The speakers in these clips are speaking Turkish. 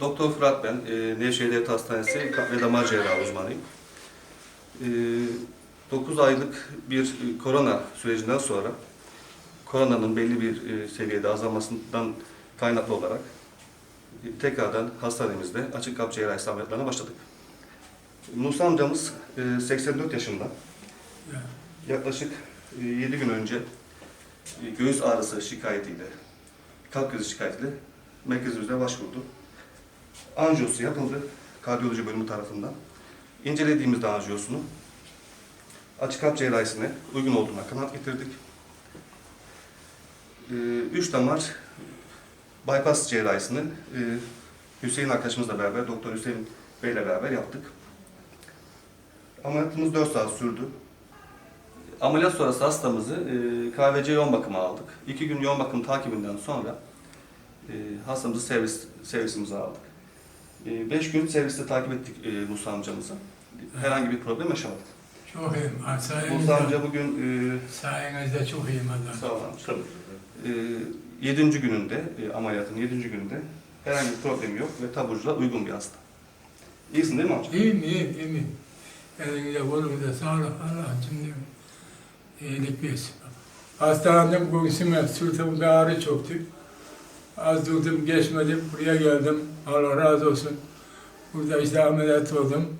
Doktor Fırat ben, e, Nevşehir Devlet Hastanesi kalp ve damar cerrahı uzmanıyım. E, 9 aylık bir e, korona sürecinden sonra koronanın belli bir e, seviyede azalmasından kaynaklı olarak e, tekrardan hastanemizde açık kalp cerrahisi ameliyatlarına başladık. Musa amcamız e, 84 yaşında. Yaklaşık 7 gün önce e, göğüs ağrısı şikayetiyle, kalp krizi şikayetiyle merkezimize başvurdu. Anjiyosu yapıldı kardiyoloji bölümü tarafından. İncelediğimizde anjiyosunu açık kalp cerrahisine uygun olduğuna kanaat getirdik. 3 damar bypass cerrahisini e, Hüseyin arkadaşımızla beraber, Doktor Hüseyin Bey'le beraber yaptık. Ameliyatımız 4 saat sürdü. Ameliyat sonrası hastamızı e, KVC yoğun bakıma aldık. 2 gün yoğun bakım takibinden sonra e, hastamızı servis servisimize aldık. 5 gün serviste takip ettik e, Musa amcamızı. Herhangi bir problem yaşamadık. Çok iyiyim. Ha, Musa Sayenizde, amca bugün e, sayenizde çok iyiyim Allah. sağ ol amca. E, 7. gününde, e, ameliyatın 7. gününde herhangi bir problem yok ve taburculuğa uygun bir hasta. İyisin değil mi amca? İyiyim, iyiyim, iyiyim. Elinize kolunuza sağlık. Allah cümle iyilik versin. Hastalandım, göğsüme, sırtımda ağrı çoktu. Az durdum, geçmedim, buraya geldim. Allah razı olsun. Burada işte ameliyat oldum.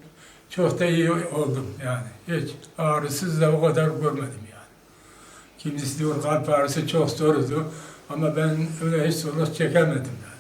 Çok da iyi oldum yani. Hiç ağrısız da o kadar görmedim yani. Kimisi diyor kalp ağrısı çok zordu. Ama ben öyle hiç zorluk çekemedim yani.